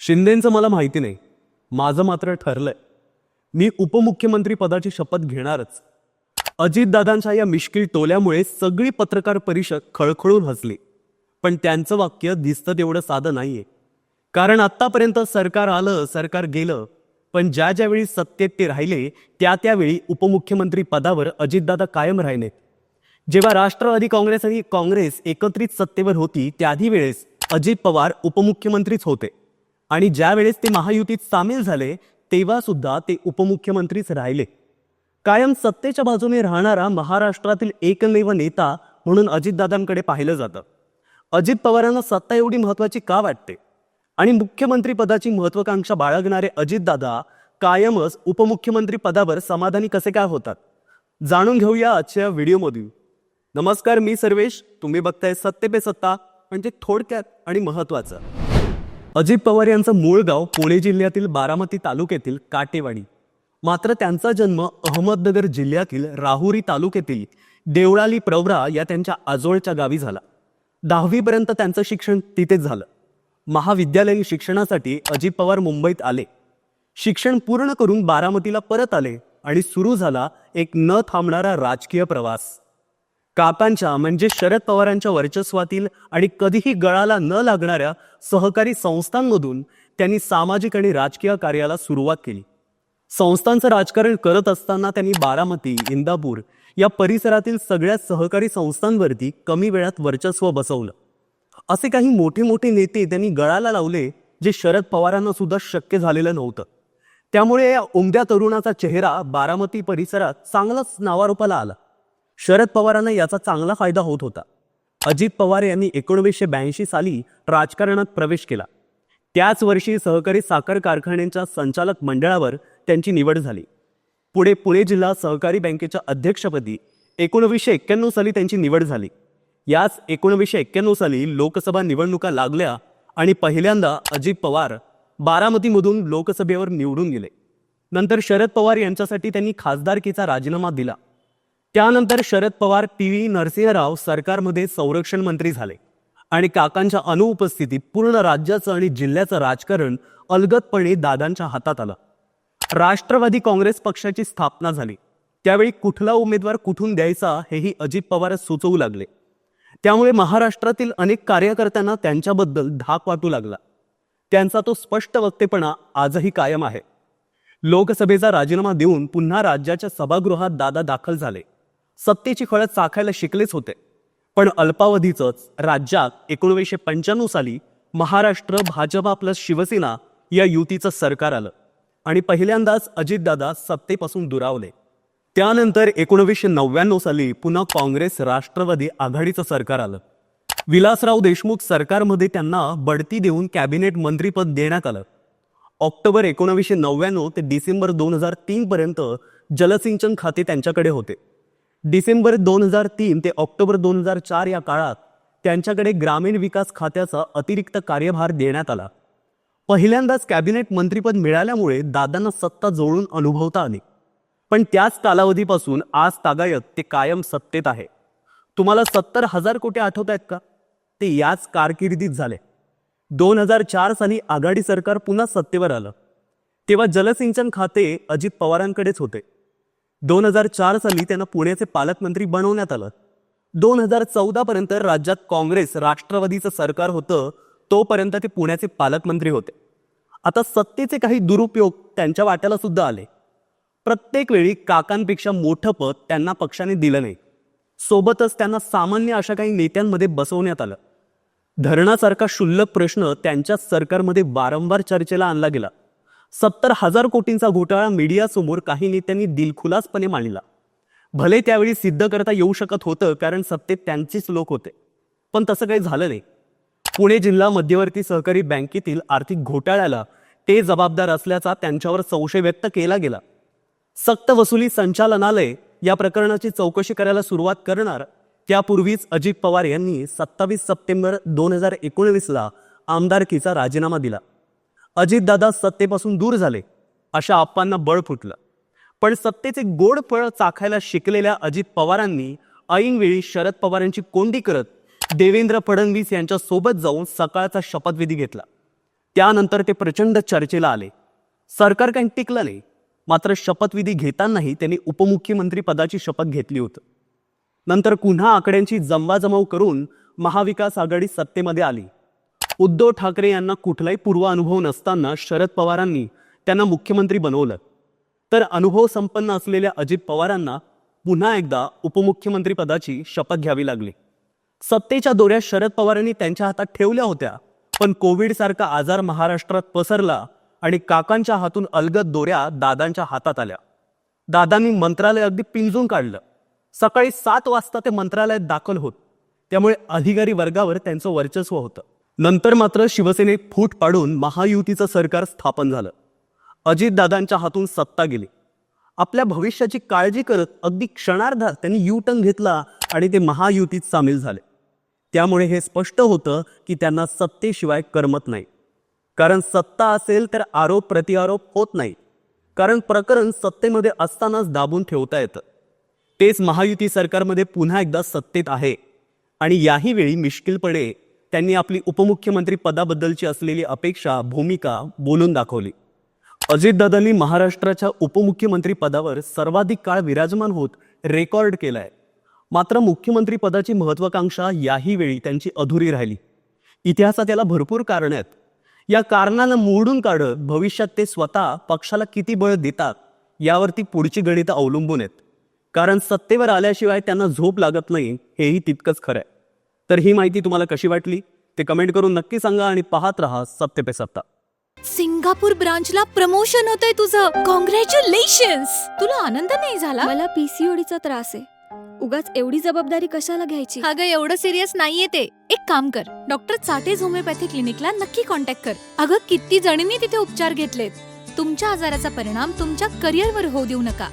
शिंदेंचं मला माहिती नाही. माझं मात्र ठरलंय. मी उपमुख्यमंत्री पदाची शपथ घेणारच. अजितदादांच्या या मिश्किल टोल्यामुळे सगळी पत्रकार परिषद खळखळून हसली. पण त्यांचं वाक्य दिसतं तेवढं साधं नाहीये. कारण आत्तापर्यंत सरकार आलं सरकार गेलं पण ज्या ज्यावेळी सत्तेत ते राहिले त्या त्यावेळी उपमुख्यमंत्री पदावर अजितदादा कायम राहिले जेव्हा राष्ट्रवादी काँग्रेस आणि काँग्रेस एकत्रित सत्तेवर होती त्याही वेळेस अजित पवार उपमुख्यमंत्रीच होते. आणि ज्या वेळेस ते महायुतीत सामील झाले तेव्हा सुद्धा ते उपमुख्यमंत्रीच राहिले. कायम सत्तेच्या बाजूने राहणारा महाराष्ट्रातील एकमेव नेता म्हणून अजितदादांकडे पाहिलं जातं. अजित पवारांना सत्ता एवढी महत्वाची का वाटते? आणि मुख्यमंत्री पदाची महत्वाकांक्षा बाळगणारे अजितदादा कायमच उपमुख्यमंत्री पदावर समाधानी कसे काय होतात? जाणून घेऊया आजच्या व्हिडिओमधून. नमस्कार मी सर्वेश. तुम्ही बघताय सत्ते पे सत्ता म्हणजे थोडक्यात आणि महत्वाचं अजित पवार यांचं मूळ गाव पुणे जिल्ह्यातील बारामती तालुक्यातील काटेवाडी. मात्र त्यांचा जन्म अहमदनगर जिल्ह्यातील राहुरी तालुक्यातील देवळाली प्रवरा या त्यांच्या आजोळच्या गावी झाला. दहावीपर्यंत त्यांचं शिक्षण तिथेच झालं. महाविद्यालयीन शिक्षणासाठी अजित पवार मुंबईत आले. शिक्षण पूर्ण करून बारामतीला परत आले आणि सुरू झाला एक न थांबणारा राजकीय प्रवास. काकांच्या म्हणजे शरद पवारांच्या वर्चस्वातील आणि कधीही गळाला न लागणाऱ्या सहकारी संस्थांमधून त्यांनी सामाजिक आणि राजकीय कार्याला सुरुवात केली. संस्थांचं राजकारण करत असताना त्यांनी बारामती इंदापूर या परिसरातील सगळ्या सहकारी संस्थांवरती कमी वेळात वर्चस्व बसवलं. असे काही मोठे मोठे नेते त्यांनी गळाला लावले जे शरद पवारांना सुद्धा शक्य झालेलं नव्हतं. त्यामुळे या उमद्या तरुणाचा चेहरा बारामती परिसरात चांगलाच नावारूपाला आला. शरद पवारांना याचा चांगला फायदा होत होता. अजित पवार यांनी एकोणीसशे ब्याऐंशी साली राजकारणात प्रवेश केला. त्याच वर्षी सहकारी साखर कारखान्यांच्या संचालक मंडळावर त्यांची निवड झाली. पुढे पुणे जिल्हा सहकारी बँकेच्या अध्यक्षपदी एकोणवीसशे एक्क्याण्णव साली त्यांची निवड झाली. याच एकोणवीसशे एक्क्याण्णव साली लोकसभा निवडणुका लागल्या आणि पहिल्यांदा अजित पवार बारामतीमधून लोकसभेवर निवडून गेले. नंतर शरद पवार यांच्यासाठी त्यांनी खासदारकीचा राजीनामा दिला. त्यानंतर शरद पवार पी व्ही नरसिंहराव सरकारमध्ये संरक्षण मंत्री झाले. आणि काकांच्या अनुपस्थितीत पूर्ण राज्याचं आणि जिल्ह्याचं राजकारण अलगतपणे दादांच्या हातात आलं. राष्ट्रवादी काँग्रेस पक्षाची स्थापना झाली. त्यावेळी कुठला उमेदवार कुठून द्यायचा हेही अजित पवारच सुचवू लागले. त्यामुळे महाराष्ट्रातील अनेक कार्यकर्त्यांना त्यांच्याबद्दल धाक वाटू लागला. त्यांचा तो स्पष्ट वक्तेपणा आजही कायम आहे. लोकसभेचा राजीनामा देऊन पुन्हा राज्याच्या सभागृहात दादा दाखल झाले. सत्तेची फळं चाखायला शिकलेच होते. पण अल्पावधीचंच राज्यात एकोणीसशे पंच्याण्णव साली महाराष्ट्र भाजपा प्लस शिवसेना या युतीचं सरकार आलं. आणि पहिल्यांदाच अजितदादा सत्तेपासून दुरावले. त्यानंतर एकोणवीसशे नव्याण्णव साली पुन्हा काँग्रेस राष्ट्रवादी आघाडीचं सरकार आलं. विलासराव देशमुख सरकारमध्ये त्यांना बढती देऊन कॅबिनेट मंत्रीपद देण्यात आलं. ऑक्टोबर एकोणवीसशे नव्याण्णव ते डिसेंबर दोन हजार तीनपर्यंत जलसिंचन खाते त्यांच्याकडे होते. डिसेंबर दोन हजार तीन ते ऑक्टोबर दोन हजार चार या काळात त्यांच्याकडे ग्रामीण विकास खात्याचा अतिरिक्त कार्यभार देण्यात आला. पहिल्यांदाच कॅबिनेट मंत्रीपद मिळाल्यामुळे दादांना सत्ता जोडून अनुभवता आली. पण त्याच कालावधीपासून आज तागायत ते कायम सत्तेत आहे. तुम्हाला सत्तर हजार कोटी आठवत आहेत का? ते याच कारकिर्दीत झाले. दोन हजार चार साली आघाडी सरकार पुन्हा सत्तेवर आलं. तेव्हा जलसिंचन खाते अजित पवारांकडेच होते. दोन हजार चार साली त्यांना पुण्याचे पालकमंत्री बनवण्यात आलं. दोन हजार चौदा पर्यंत राज्यात काँग्रेस राष्ट्रवादीचं सरकार होतं तोपर्यंत ते पुण्याचे पालकमंत्री होते. आता सत्तेचे काही दुरुपयोग त्यांच्या वाट्याला सुद्धा आले. प्रत्येक वेळी काकांपेक्षा मोठं पद त्यांना पक्षाने दिलं नाही. सोबतच त्यांना सामान्य अशा काही नेत्यांमध्ये बसवण्यात आलं. धरणासारखा क्षुल्लक प्रश्न त्यांच्या सरकारमध्ये वारंवार चर्चेला आणला गेला. सत्तर हजार कोटींचा घोटाळा मीडियासमोर काही नेत्यांनी दिलखुलासपणे मांडला. भले त्यावेळी सिद्ध करता येऊ शकत होतं कारण सत्तेत त्यांचेच लोक होते. पण तसं काही झालं नाही. पुणे जिल्हा मध्यवर्ती सहकारी बँकेतील आर्थिक घोटाळ्याला ते जबाबदार असल्याचा त्यांच्यावर संशय व्यक्त केला गेला. सक्त वसुली संचालनालय या प्रकरणाची चौकशी करायला सुरुवात करणार त्यापूर्वीच अजित पवार यांनी सत्तावीस सप्टेंबर दोन हजार एकोणवीसला आमदारकीचा राजीनामा दिला. अजितदादा सत्तेपासून दूर झाले. अशा आप्पांना बळ फुटलं. पण सत्तेचे गोड फळ चाखायला शिकलेल्या अजित पवारांनी ऐनवेळी शरद पवारांची कोंडी करत देवेंद्र फडणवीस यांच्या सोबत जाऊन सकाळचा शपथविधी घेतला. त्यानंतर ते प्रचंड चर्चेला आले. सरकार काही टिकलं नाही. मात्र शपथविधी घेतानाही त्यांनी उपमुख्यमंत्री पदाची शपथ घेतली होती. नंतर पुन्हा आकड्यांची जमवाजमाव करून महाविकास आघाडी सत्तेमध्ये आली. उद्धव ठाकरे यांना कुठलाही पूर्व अनुभव नसताना शरद पवारांनी त्यांना मुख्यमंत्री बनवलं. तर अनुभव संपन्न असलेल्या अजित पवारांना पुन्हा एकदा उपमुख्यमंत्री पदाची शपथ घ्यावी लागली. सत्तेच्या दोऱ्या शरद पवारांनी त्यांच्या हातात ठेवल्या होत्या पण कोविड सारखा आजार महाराष्ट्रात पसरला आणि काकांच्या हातून अलगद दोऱ्या दादांच्या हातात आल्या. दादांनी मंत्रालय अगदी पिंजून काढलं. सकाळी सात वाजता ते मंत्रालयात दाखल होत. त्यामुळे अधिकारी वर्गावर त्यांचं वर्चस्व होतं. नंतर मात्र शिवसेनेत फूट पाडून महायुतीचं सरकार स्थापन झालं. अजितदादांच्या हातून सत्ता गेली. आपल्या भविष्याची काळजी करत अगदी क्षणार्धात त्यांनी यू टर्न घेतला आणि ते महायुतीत सामील झाले. त्यामुळे हे स्पष्ट होतं की त्यांना सत्तेशिवाय करमत नाही. कारण सत्ता असेल तर आरोप प्रतिआरोप होत नाही. कारण प्रकरण सत्तेमध्ये असतानाच दाबून ठेवता येतं. तेच महायुती सरकारमध्ये पुन्हा एकदा सत्तेत आहे. आणि याही वेळी मिश्किलपणे त्यांनी आपली उपमुख्यमंत्री पदाबद्दलची असलेली अपेक्षा भूमिका बोलून दाखवली. अजितदादांनी महाराष्ट्राच्या उपमुख्यमंत्री पदावर सर्वाधिक काळ विराजमान होत रेकॉर्ड केला आहे मात्र मुख्यमंत्री पदाची महत्वाकांक्षा याही वेळी त्यांची अधुरी राहिली. इतिहासात याला भरपूर कारण आहेत. या कारणांना मोडून काढत भविष्यात ते स्वतः पक्षाला किती बळ देतात यावरती पुढची गणितं अवलंबून आहेत. कारण सत्तेवर आल्याशिवाय त्यांना झोप लागत नाही हेही तितकंच खरं आहे. तर ही माहिती तुम्हाला कशी वाटली? ते कमेंट करून नक्की सांगा आणि पाहत राहा सत्य पे सत्ता. सिंगापूर ब्रांचला प्रमोशन होतंय तुझं. कॉंग्रॅच्युलेशन्स तुला आनंद नाही झाला? मला पीसीओडीचा त्रास आहे. उगाच एवढी जबाबदारी कशाला घ्यायची? अगं एवढं सिरियस नाहीये ते. एक काम कर. डॉक्टर चाटेज होमिओपॅथी क्लिनिकला नक्की कॉन्टॅक्ट कर. अगं किती जणींनी तिथे उपचार घेतलेत. तुमच्या आजाराचा परिणाम तुमच्या करिअरवर होऊ देऊ नका.